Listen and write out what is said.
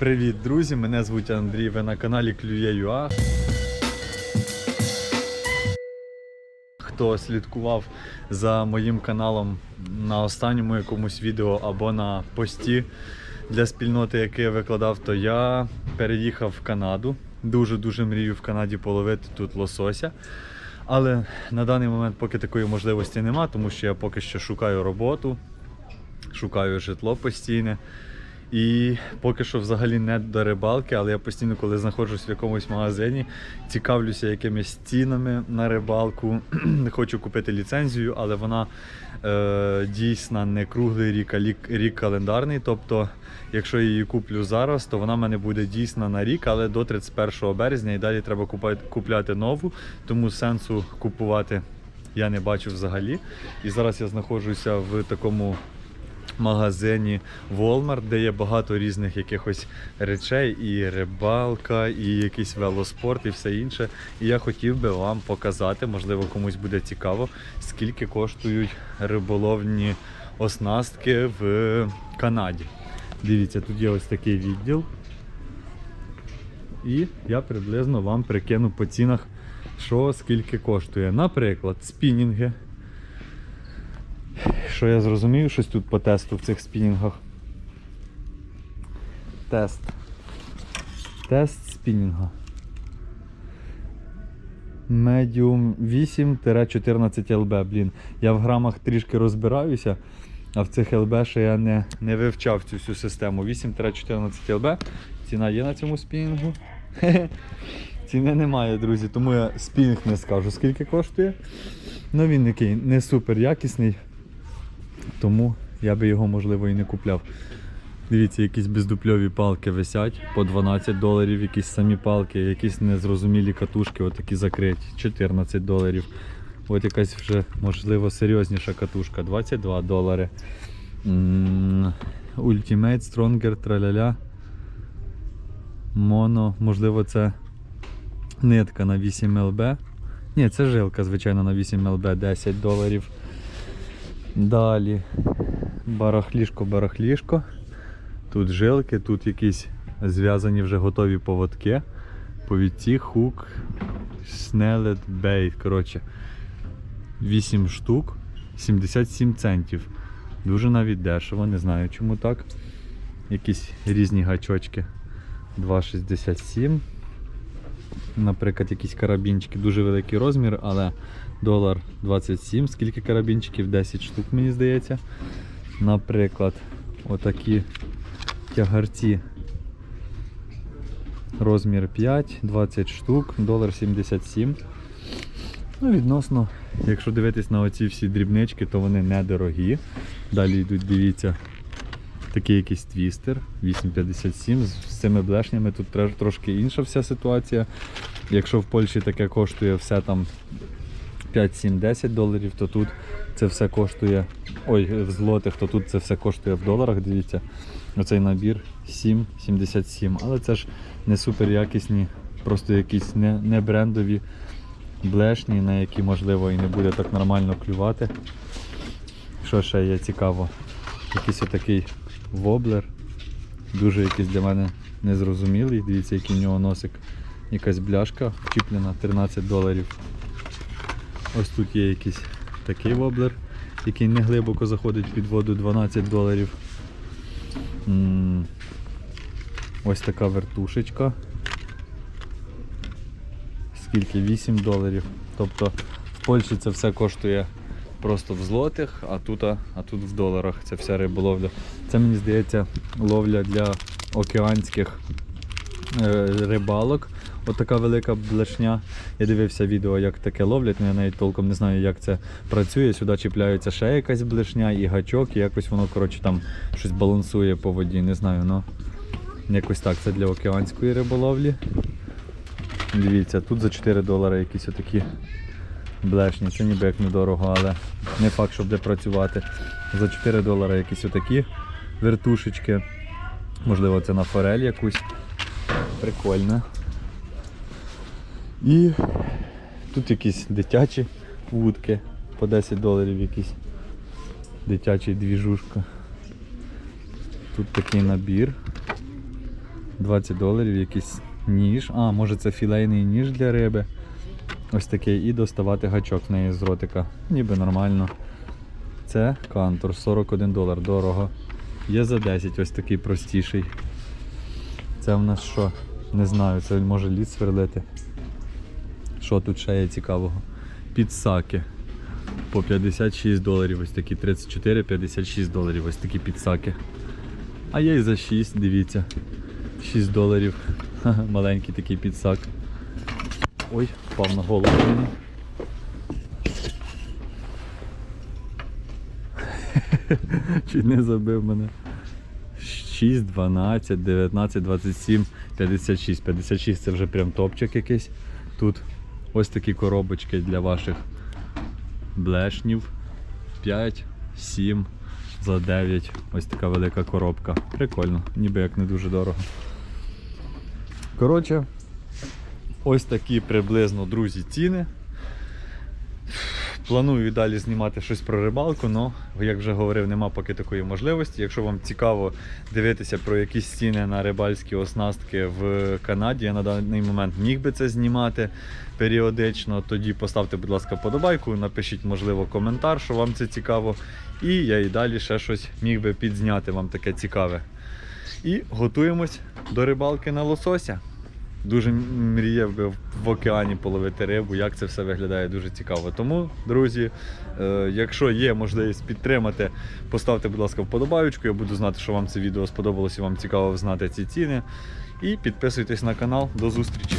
Привіт, друзі! Мене звуть Андрій. Ви на каналі Клює.ua. Хто слідкував за моїм каналом на останньому якомусь відео або на пості для спільноти, який я викладав, то я переїхав в Канаду. Дуже-дуже мрію в Канаді половити тут лосося. Але на даний момент поки такої можливості нема, тому що я поки що шукаю роботу, шукаю житло постійне. І поки що взагалі не до рибалки, але я постійно, коли знаходжусь в якомусь магазині, цікавлюся якимись цінами на рибалку. Хочу купити ліцензію, але вона е, дійсно не круглий рік, а рік, рік календарний. Тобто, якщо я її куплю зараз, то вона в мене буде дійсна на рік, але до 31 березня і далі треба купати, купляти нову, тому сенсу купувати я не бачу взагалі. І зараз я знаходжуся в такому магазині Walmart, де є багато різних якихось речей, і рибалка, і якийсь велоспорт, і все інше. І я хотів би вам показати, можливо, комусь буде цікаво, скільки коштують риболовні оснастки в Канаді. Дивіться, тут є ось такий відділ. І я приблизно вам прикину по цінах, що скільки коштує. Наприклад, спінінги. Що я зрозумів, щось тут по тесту в цих спінінгах. Тест. Тест спінінга. Medium 8-14 ЛБ. Блін, я в грамах трішки розбираюся, а в цих ЛБ ще я не, не вивчав цю всю систему. 8-14 ЛБ. Ціна є на цьому спінінгу. Ціни немає, друзі, тому я спінінг не скажу, скільки коштує. Ну він який не супер якісний. Тому я би його можливо і не купляв. Дивіться, якісь бездупльові палки висять по 12 доларів, якісь самі палки, якісь незрозумілі катушки, отакі закриті, 14 доларів. От якась вже можливо серйозніша катушка, 22 долари. Ultimate Stronger траляля. Моно, можливо, це нитка на 8 ЛБ. Ні, це жилка, звичайно, на 8 ЛБ 10 доларів. Далі барахлішко, барахлішко. Тут жилки, тут якісь зв'язані вже готові поводки. Повідці, хук, снелет, бейт. Коротше, 8 штук, 77 центів. Дуже навіть дешево, не знаю чому так. Якісь різні гачочки. 2,67. Наприклад, якісь карабінчики, дуже великий розмір, але долар 27. Скільки карабінчиків? 10 штук, мені здається. Наприклад, отакі тягарці. Розмір 5, 20 штук, долар 77. Ну, відносно, якщо дивитись на оці всі дрібнички, то вони недорогі. Далі йдуть, дивіться, такий якийсь твістер 8,57. З цими блешнями тут трошки інша вся ситуація. Якщо в Польщі таке коштує все там 5, 7, 10 доларів, то тут це все коштує. Ой, в злотих, то тут це все коштує в доларах. Дивіться, оцей набір 7,77. Але це ж не супер якісні, просто якісь не, не брендові блешні, на які можливо і не буде так нормально клювати. Що ще є цікаво? Якийсь отакий воблер. Дуже якийсь для мене незрозумілий. Дивіться, який в нього носик. Якась бляшка вчіплена 13 доларів. Ось тут є якийсь такий воблер, який не глибоко заходить під воду 12 доларів. Ось така вертушечка. Скільки? 8 доларів. Тобто в Польщі це все коштує просто в злотих, а тут, а тут в доларах це вся риболовля. Це мені здається ловля для океанських е, рибалок. От така велика блешня. Я дивився відео, як таке ловлять, але я навіть толком не знаю, як це працює. Сюди чіпляється ще якась блешня і гачок, і якось воно коротше, там щось балансує по воді. Не знаю, ну якось так. Це для океанської риболовлі. Дивіться, тут за 4 долари якісь отакі блешні. Це ніби як недорого, але не факт, що буде працювати. За 4 долари якісь отакі вертушечки. Можливо, це на форель якусь. Прикольно. І тут якісь дитячі вудки по 10 доларів якийсь дитячий двіжушка. Тут такий набір. 20 доларів, якийсь ніж. А, може це філейний ніж для риби. Ось такий. І доставати гачок в неї з ротика. Ніби нормально. Це кантор, 41 долар, дорого. Є за 10, ось такий простіший. Це в нас що? Не знаю, це може лід сверлити. Що тут ще є цікавого? Підсаки. По 56 доларів, ось такі 34-56 доларів, ось такі підсаки. А є і за 6, дивіться. 6 доларів. Маленький такий підсак. Ой, впав на голову мені. Чуть не забив мене. 6, 12, 19, 27, 56. 56 це вже прям топчик якийсь. Тут ось такі коробочки для ваших блешнів. 5, 7 за 9. Ось така велика коробка. Прикольно, ніби як не дуже дорого. Коротше, ось такі приблизно, друзі, ціни. Планую далі знімати щось про рибалку, але, як вже говорив, нема поки такої можливості. Якщо вам цікаво дивитися про якісь ціни на рибальські оснастки в Канаді, я на даний момент міг би це знімати періодично. Тоді поставте, будь ласка, подобайку, напишіть, можливо, коментар, що вам це цікаво. І я і далі ще щось міг би підзняти вам таке цікаве. І готуємось до рибалки на лосося. Дуже мріяв би в океані половити рибу, як це все виглядає дуже цікаво. Тому, друзі, е, якщо є можливість підтримати, поставте, будь ласка, вподобайку. Я буду знати, що вам це відео сподобалось і вам цікаво знати ці ціни. І підписуйтесь на канал. До зустрічі!